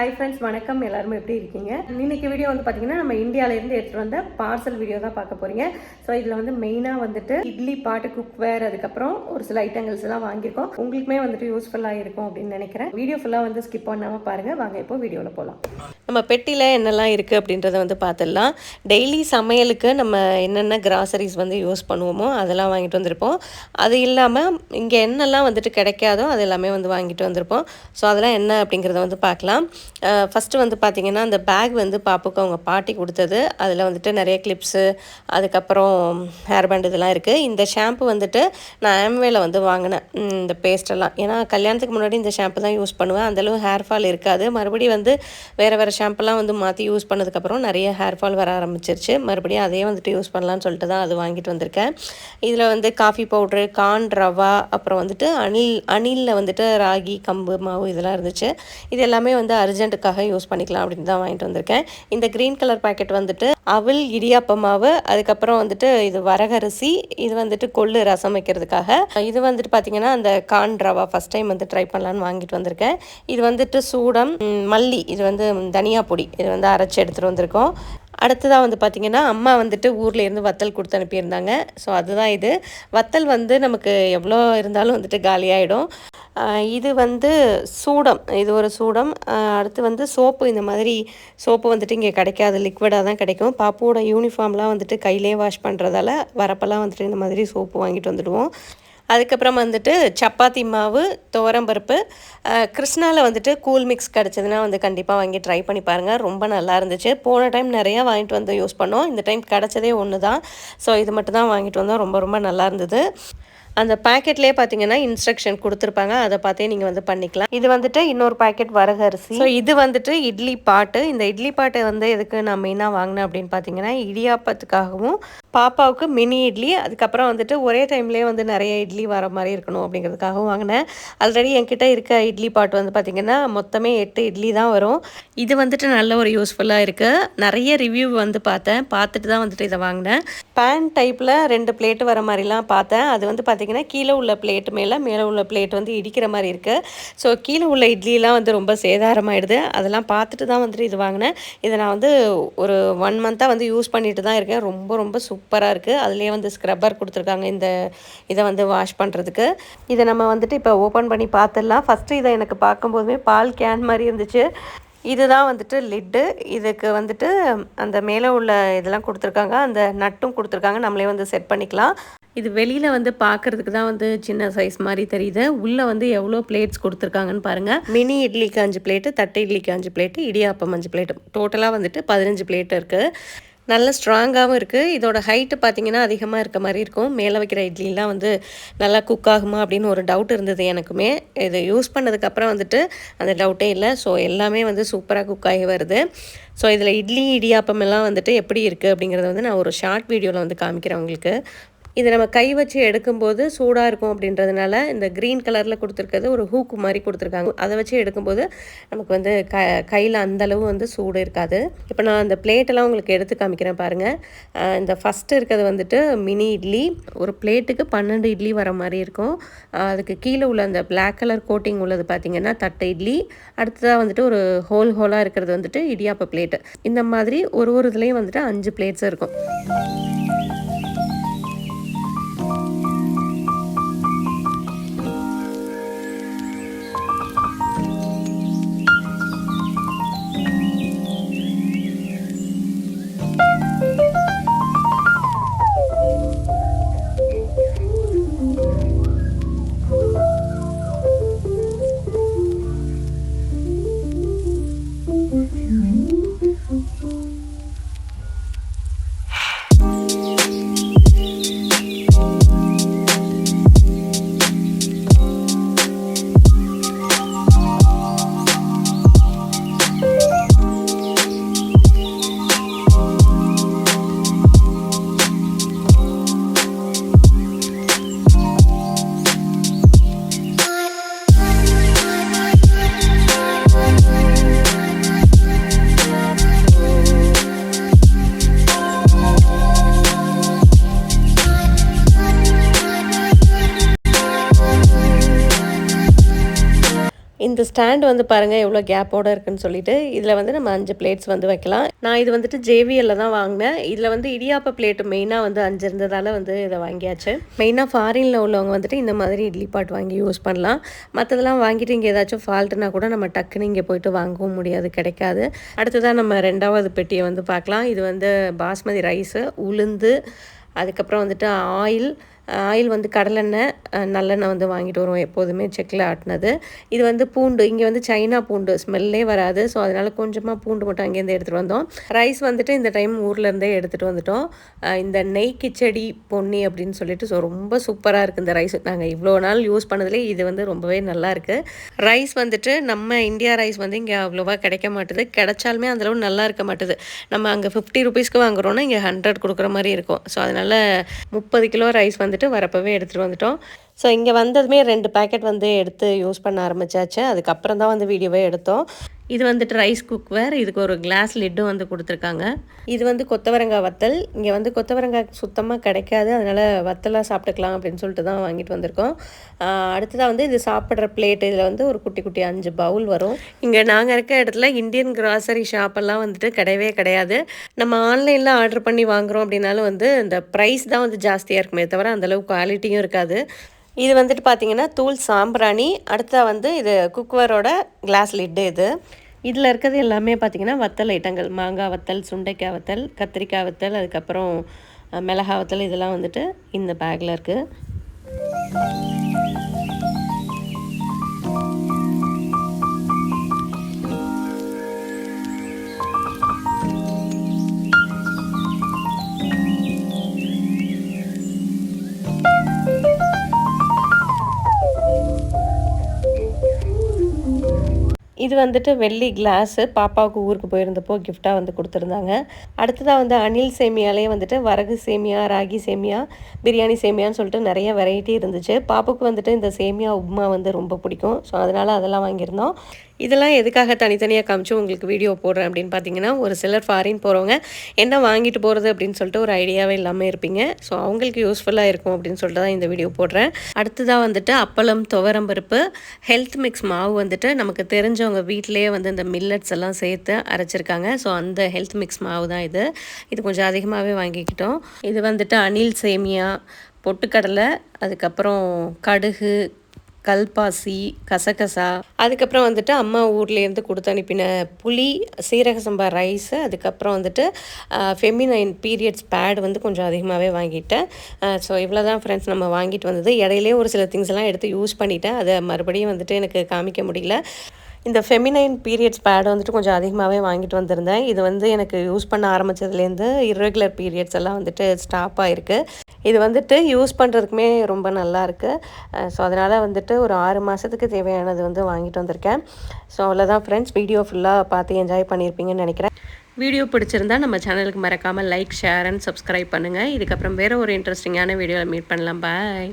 Hi friends வணக்கம். எல்லாருமே எப்படி இருக்கீங்க? இன்னைக்கு வீடியோ வந்து பார்த்தீங்கன்னா நம்ம இந்தியாவிலேருந்து எடுத்துகிட்டு வந்த பார்சல் வீடியோ தான் பார்க்க போறீங்க. ஸோ இதில் வந்து மெயினாக வந்துட்டு இட்லி பாட்டு குக்வேர் அதுக்கப்புறம் ஒரு சில ஐட்டங்கள்ஸ் எல்லாம் வாங்கியிருக்கோம். உங்களுக்குமே வந்துட்டு யூஸ்ஃபுல்லாக இருக்கும் அப்படின்னு நினைக்கிறேன். வீடியோ ஃபுல்லாக வந்து ஸ்கிப் பண்ணாமல் பாருங்கள் வாங்க இப்போ வீடியோவில் போகலாம் நம்ம பெட்டியில் என்னெல்லாம் இருக்குது அப்படின்றத வந்து பார்த்துடலாம் டெய்லி சமையலுக்கு நம்ம என்னென்ன கிராசரிஸ் வந்து யூஸ் பண்ணுவோமோ அதெல்லாம் வாங்கிட்டு வந்திருப்போம். அது இல்லாமல் இங்கே என்னெல்லாம் வந்துட்டு கிடைக்காதோ அது எல்லாமே வந்து வாங்கிட்டு வந்திருப்போம். ஸோ அதெல்லாம் என்ன அப்படிங்கிறத வந்து பார்க்கலாம் ஃபஸ்ட்டு வந்து பார்த்திங்கன்னா அந்த பேக் வந்து பாப்புக்கு அவங்க பாட்டி கொடுத்தது. அதில் வந்துட்டு நிறைய கிளிப்ஸு அதுக்கப்புறம் ஹேர் பேண்ட் இதெல்லாம் இருக்குது இந்த ஷாம்பு வந்துட்டு நான் ஆம்வேல வந்து வாங்கினேன். இந்த பேஸ்டெல்லாம் ஏன்னா கல்யாணத்துக்கு முன்னாடி இந்த ஷாம்பு தான் யூஸ் பண்ணுவேன். அந்தளவு ஹேர் ஃபால் இருக்காது. மறுபடியும் வந்து வேறு வேறு ஷாம்புலாம் வந்து மாற்றி யூஸ் பண்ணதுக்கப்புறம் நிறைய ஹேர் ஃபால் வர ஆரம்பிச்சிருச்சு. மறுபடியும் அதே வந்துட்டு யூஸ் பண்ணலாம்னு சொல்லிட்டு தான் அது வாங்கிட்டு வந்திருக்கேன். இதில் வந்து காஃபி பவுட்ரு கான் ரவா அப்புறம் வந்துட்டு அணில் அணிலில் வந்துட்டு ராகி கம்பு மாவு இதெல்லாம் இருந்துச்சு. இது எல்லாமே வந்து அர்ஜென்ட் அர்ஜென்ட்டுக்காக யூஸ் பண்ணிக்கலாம் அப்படின்னு தான் வாங்கிட்டு வந்திருக்கேன். இந்த க்ரீன் கலர் பாக்கெட் வந்துட்டு அவல் இடியாப்ப மாவு அதுக்கப்புறம் வந்துட்டு இது வரகரிசி இது வந்துட்டு கொள்ளு ரசம் வைக்கிறதுக்காக. இது வந்துட்டு பார்த்தீங்கன்னா அந்த கான் ரவா ஃபஸ்ட் டைம் வந்து ட்ரை பண்ணலான்னு வாங்கிட்டு வந்திருக்கேன். இது வந்துட்டு சூடம் மல்லி இது வந்து தனியா பொடி இது வந்து அரைச்சி எடுத்துகிட்டு வந்திருக்கோம். அடுத்ததாக வந்து பார்த்திங்கன்னா அம்மா வந்துட்டு ஊரில் இருந்து வத்தல் கொடுத்து அனுப்பியிருந்தாங்க. ஸோ அதுதான் இது. வத்தல் வந்து நமக்கு எவ்வளோ இருந்தாலும் வந்துட்டு காலியாகிடும் இது வந்து சூடம். இது ஒரு சூடம். அடுத்து வந்து சோப்பு. இந்த மாதிரி சோப்பு வந்துட்டு இங்கே கிடைக்காது. லிக்விடாக தான் கிடைக்கும். பாப்போட யூனிஃபார்ம்லாம் வந்துட்டு கையிலே வாஷ் பண்ணுறதால வரப்பெல்லாம் வந்துட்டு இந்த மாதிரி சோப்பு வாங்கிட்டு வந்துடுவோம். அதுக்கப்புறம் வந்துட்டு சப்பாத்தி மாவு துவரம்பருப்பு கிருஷ்ணாவில் வந்துட்டு கூல் மிக்ஸ் கிடச்சதுன்னா வந்து கண்டிப்பாக வாங்கி ட்ரை பண்ணி பாருங்கள் ரொம்ப நல்லா இருந்துச்சு. போன டைம் நிறையா வாங்கிட்டு வந்து யூஸ் பண்ணோம். இந்த டைம் கிடச்சதே ஒன்று தான் ஸோ இது மட்டும் தான் வாங்கிட்டு வந்தோம். ரொம்ப ரொம்ப நல்லா இருந்தது. அந்த பேக்கெட்லேயே பார்த்தீங்கன்னா இன்ஸ்ட்ரக்ஷன் கொடுத்துருப்பாங்க. அதை பார்த்தே நீங்கள் வந்து பண்ணிக்கலாம். இது வந்துட்டு இன்னொரு பாக்கெட் வரகு அரிசி. ஸோ இது வந்துட்டு இட்லி பாட்டு. இந்த இட்லி பாட்டை வந்து எதுக்கு நான் மெயினாக வாங்கினேன் அப்படின்னு பார்த்தீங்கன்னா இடியாப்பத்துக்காகவும் பாப்பாவுக்கு மினி இட்லி அதுக்கப்புறம் வந்துட்டு ஒரே டைம்லேயே வந்து நிறைய இட்லி வர மாதிரி இருக்கணும் அப்படிங்கிறதுக்காகவும் வாங்கினேன். ஆல்ரெடி என்கிட்ட இருக்க இட்லி பாட்டு வந்து பார்த்திங்கன்னா மொத்தமே எட்டு இட்லி தான் வரும். இது வந்துட்டு நல்ல ஒரு யூஸ்ஃபுல்லாக இருக்குது நிறைய ரிவ்யூ வந்து பார்த்தேன். பார்த்துட்டு தான் வந்துட்டு இதை வாங்கினேன். பேன் டைப்பில் ரெண்டு பிளேட்டு வர மாதிரிலாம் பார்த்தேன். அது வந்து பார்த்திங்கன்னா கீழே உள்ள பிளேட் மேலே மேலே உள்ள பிளேட் வந்து இடிக்கிற மாதிரி இருக்குது ஸோ கீழே உள்ள இட்லிலாம் வந்து ரொம்ப சேதாரமாயிடுது. அதெல்லாம் பார்த்துட்டு தான் வந்துட்டு இது வாங்கினேன். இதை நான் வந்து ஒரு ஒன் மந்த்தாக வந்து யூஸ் பண்ணிட்டு தான் இருக்கேன். ரொம்ப ரொம்ப சூப்பர் சூப்பராக இருக்குது அதுலேயே வந்து ஸ்க்ரப்பர் கொடுத்துருக்காங்க. இந்த இதை வந்து வாஷ் பண்ணுறதுக்கு இதை நம்ம வந்துட்டு இப்போ ஓப்பன் பண்ணி பார்த்துடலாம் ஃபஸ்ட்டு இதை எனக்கு பார்க்கும்போதுமே பால் கேன் மாதிரி இருந்துச்சு. இதுதான் வந்துட்டு லிட்டு இதுக்கு வந்துட்டு அந்த மேலே உள்ள இதெல்லாம் கொடுத்துருக்காங்க. அந்த நட்டும் கொடுத்துருக்காங்க. நம்மளே வந்து செட் பண்ணிக்கலாம். இது வெளியில் வந்து பார்க்குறதுக்கு தான் வந்து சின்ன சைஸ் மாதிரி தெரியுது. உள்ளே வந்து எவ்வளோ பிளேட்ஸ் கொடுத்துருக்காங்கன்னு பாருங்கள் மினி இட்லிக்கு அஞ்சு பிளேட்டு தட்டை இட்லிக்கு அஞ்சு பிளேட்டு இடியாப்பம் அஞ்சு பிளேட்டு டோட்டலாக வந்துட்டு பதினஞ்சு பிளேட் இருக்குது நல்ல ஸ்ட்ராங்காகவும் இருக்குது இதோட ஹைட்டு பார்த்தீங்கன்னா அதிகமாக இருக்க மாதிரி இருக்கும். மேலே வைக்கிற இட்லிலாம் வந்து நல்லா குக் ஆகுமா அப்படின்னு ஒரு டவுட் இருந்தது எனக்குமே. இது யூஸ் பண்ணதுக்கப்புறம் வந்துட்டு அந்த டவுட்டே இல்லை. ஸோ எல்லாமே வந்து சூப்பராக குக் ஆகி வருது. ஸோ இதில் இட்லி இடியாப்பம் எல்லாம் வந்துட்டு எப்படி இருக்குது அப்படிங்கிறத வந்து நான் ஒரு ஷார்ட் வீடியோவில் வந்து காமிக்கிறேன் உங்களுக்கு. இதை நம்ம கை வச்சு எடுக்கும்போது சூடாக இருக்கும் அப்படின்றதுனால இந்த க்ரீன் கலரில் கொடுத்துருக்கிறது ஒரு ஹூக்கு மாதிரி கொடுத்துருக்காங்க. அதை வச்சு எடுக்கும்போது நமக்கு வந்து க கையில் அந்தளவு வந்து சூடு இருக்காது. இப்போ நான் அந்த பிளேட்டெல்லாம் உங்களுக்கு எடுத்து காமிக்கிறேன் பாருங்கள் இந்த ஃபஸ்ட்டு இருக்கிறது வந்துட்டு மினி இட்லி. ஒரு பிளேட்டுக்கு பன்னெண்டு இட்லி வர மாதிரி இருக்கும். அதுக்கு கீழே உள்ள அந்த பிளாக் கலர் கோட்டிங் உள்ளது பார்த்திங்கன்னா தட்டை இட்லி. அடுத்ததாக வந்துட்டு ஒரு ஹோல் ஹோலாக இருக்கிறது வந்துட்டு இடியாப்ப பிளேட்டு இந்த மாதிரி ஒரு ஒரு இதுலேயும் வந்துட்டு அஞ்சு பிளேட்ஸ் இருக்கும். இந்த ஸ்டாண்ட் வந்து பாருங்கள் எவ்வளோ கேப்போடு இருக்குன்னு சொல்லிட்டு இதில் வந்து நம்ம அஞ்சு பிளேட்ஸ் வந்து வைக்கலாம். நான் இது வந்துட்டு ஜேவிஎல்ல தான் வாங்கினேன். இதில் வந்து இடியாப்ப பிளேட்டு மெயினாக வந்து அஞ்சு இருந்ததால் வந்து இதை வாங்கியாச்சு. மெயினாக ஃபாரினில் உள்ளவங்க வந்துட்டு இந்த மாதிரி இட்லி பாட் வாங்கி யூஸ் பண்ணலாம். மற்றதெல்லாம் வாங்கிட்டு இங்கே ஏதாச்சும் ஃபால்ட்டுனா கூட நம்ம டக்குன்னு இங்கே போயிட்டு வாங்கவும் முடியாது கிடைக்காது. அடுத்ததாக நம்ம ரெண்டாவது பெட்டியை வந்து பார்க்கலாம். இது வந்து பாஸ்மதி ரைஸு உளுந்து அதுக்கப்புறம் வந்துட்டு ஆயில் ஆயில் வந்து கடலெண்ணெய் நல்லெண்ணெய் வந்து வாங்கிட்டு வருவோம் எப்போதுமே செக்கில் ஆட்டினது. இது வந்து பூண்டு இங்கே வந்து சைனா பூண்டு ஸ்மெல்லே வராது. ஸோ அதனால் கொஞ்சமாக பூண்டு மட்டும் அங்கேருந்து எடுத்துகிட்டு வந்தோம். ரைஸ் வந்துட்டு இந்த டைம் ஊர்லேருந்தே எடுத்துகிட்டு வந்துட்டோம். இந்த நெய் கிச்சடி பொன்னி அப்படின்னு சொல்லிட்டு ஸோ ரொம்ப சூப்பராக இருக்குது இந்த ரைஸ் நாங்கள் இவ்வளோ நாள் யூஸ் பண்ணதுலேயே இது வந்து ரொம்பவே நல்லா இருக்குது ரைஸ் வந்துட்டு நம்ம இந்தியா ரைஸ் வந்து இங்கே அவ்வளோவா கிடைக்க மாட்டுது. கிடைச்சாலுமே அந்தளவு நல்லா இருக்க மாட்டுது. நம்ம அங்கே ஃபிஃப்டி ருபீஸ்க்கு வாங்குறோன்னா இங்கே ஹண்ட்ரட் கொடுக்குற மாதிரி இருக்கும். ஸோ அதனால் முப்பது கிலோ ரைஸ் வந்துட்டு வரப்பவே எடுத்துகிட்டு வந்துட்டோம். ஸோ இங்கே வந்ததுமே ரெண்டு பேக்கெட் வந்து எடுத்து யூஸ் பண்ண ஆரம்பிச்சாச்சு. அதுக்கப்புறம் தான் வந்து வீடியோவே எடுத்தோம். இது வந்துட்டு ரைஸ் குக்வேர் இதுக்கு ஒரு கிளாஸ் லிட்டும் வந்து கொடுத்துருக்காங்க. இது வந்து கொத்தவரங்காய் வத்தல். இங்கே வந்து கொத்தவரங்காய் சுத்தமாக கிடைக்காது. அதனால் வத்தலாக சாப்பிட்டுக்கலாம் அப்படின்னு சொல்லிட்டு தான் வாங்கிட்டு வந்திருக்கோம். அடுத்ததாக வந்து இது சாப்பிட்ற பிளேட் இதில் வந்து ஒரு குட்டி குட்டி அஞ்சு பவுல் வரும். இங்கே நாங்கள் இருக்க இடத்துல இந்தியன் கிராசரி ஷாப்பெல்லாம் வந்துட்டு கிடையவே கிடையாது. நம்ம ஆன்லைனில் ஆர்டர் பண்ணி வாங்குறோம் அப்படின்னாலும் வந்து இந்த ப்ரைஸ் தான் வந்து ஜாஸ்தியாக இருக்குமே தவிர அந்தளவு குவாலிட்டியும் இருக்காது. இது வந்துட்டு பார்த்தீங்கன்னா தூள் சாம்பிராணி அடுத்தா வந்து இது குக்வரோட கிளாஸ் லிட்டு இது. இதில் இருக்கிறது எல்லாமே பார்த்தீங்கன்னா வத்தல் ஐட்டங்கள். மாங்காய் வத்தல் சுண்டைக்காய் வத்தல் கத்திரிக்காய் வத்தல் அதுக்கப்புறம் மிளகா வத்தல் இதெல்லாம் வந்துட்டு இந்த பேக்கில் இருக்குது இது வந்துட்டு வெள்ளி கிளாஸு பாப்பாவுக்கு ஊருக்கு போயிருந்தப்போ கிஃப்டாக வந்து கொடுத்துருந்தாங்க. அடுத்ததாக வந்து அணில் சேமியாலே வந்துட்டு வரகு சேமியா ராகி சேமியா பிரியாணி சேமியான்னு சொல்லிட்டு நிறைய வெரைட்டி இருந்துச்சு. பாப்புக்கு வந்துட்டு இந்த சேமியா உப்மா வந்து ரொம்ப பிடிக்கும். ஸோ அதனால் அதெல்லாம் வாங்கியிருந்தோம். இதெல்லாம் எதுக்காக தனித்தனியாக காமிச்சு உங்களுக்கு வீடியோ போடுறேன் அப்படின்னு பார்த்தீங்கன்னா ஒரு சிலர் ஃபாரின் போகிறவங்க என்ன வாங்கிட்டு போகிறது அப்படின்னு சொல்லிட்டு ஒரு ஐடியாவே இல்லாமல் இருப்பீங்க. ஸோ அவங்களுக்கு யூஸ்ஃபுல்லாக இருக்கும் அப்படின்னு சொல்லிட்டு தான் இந்த வீடியோ போடுறேன். அடுத்ததாக வந்துட்டு அப்பளம் துவரம்பருப்பு ஹெல்த் மிக்ஸ் மாவு வந்துட்டு நமக்கு தெரிஞ்சவங்க வீட்டிலேயே வந்து இந்த மில்லட்ஸ் எல்லாம் சேர்த்து அரைச்சிருக்காங்க. ஸோ அந்த ஹெல்த் மிக்ஸ் மாவு தான் இது. இது கொஞ்சம் அதிகமாகவே வாங்கிக்கிட்டோம். இது வந்துட்டு அணில் சேமியா பொட்டுக்கடலை அதுக்கப்புறம் கடுகு கல்பாசி கசகசா. அதுக்கப்புறம் வந்துட்டு அம்மா ஊர்லேருந்து கொடுத்து அனுப்பின புளி சீரக சம்பா ரைஸு அதுக்கப்புறம் வந்துட்டு ஃபெமினைன் பீரியட்ஸ் பேட் வந்து கொஞ்சம் அதிகமாகவே வாங்கிட்டேன். ஸோ இவ்வளோ தான் ஃப்ரெண்ட்ஸ் நம்ம வாங்கிட்டு வந்தது. இடையிலே ஒரு சில திங்ஸ் எல்லாம் எடுத்து யூஸ் பண்ணிட்டேன். அதை மறுபடியும் வந்துட்டு எனக்கு காமிக்க முடியல. இந்த ஃபெமினைன் பீரியட்ஸ் பேட் வந்துட்டு கொஞ்சம் அதிகமாகவே வாங்கிட்டு வந்திருந்தேன். இது வந்து எனக்கு யூஸ் பண்ண ஆரம்பித்ததுலேருந்து இர்ரெகுலர் பீரியட்ஸ் எல்லாம் வந்துட்டு ஸ்டாப் ஆகிருக்கு இது வந்துட்டு யூஸ் பண்ணுறதுக்குமே ரொம்ப நல்லா இருக்குது ஸோ அதனால் வந்துட்டு ஒரு ஆறு மாதத்துக்கு தேவையானது வந்து வாங்கிட்டு வந்திருக்கேன். ஸோ அவ்வளோதான் ஃப்ரெண்ட்ஸ் வீடியோ ஃபுல்லாக பார்த்து என்ஜாய் பண்ணியிருப்பீங்கன்னு நினைக்கிறேன். வீடியோ பிடிச்சிருந்தா நம்ம சேனலுக்கு மறக்காமல் லைக் ஷேர் அண்ட் சப்ஸ்கிரைப் பண்ணுங்கள் இதுக்கப்புறம் வேறு ஒரு இன்ட்ரெஸ்டிங்கான வீடியோவில் மீட் பண்ணலாம். பாய்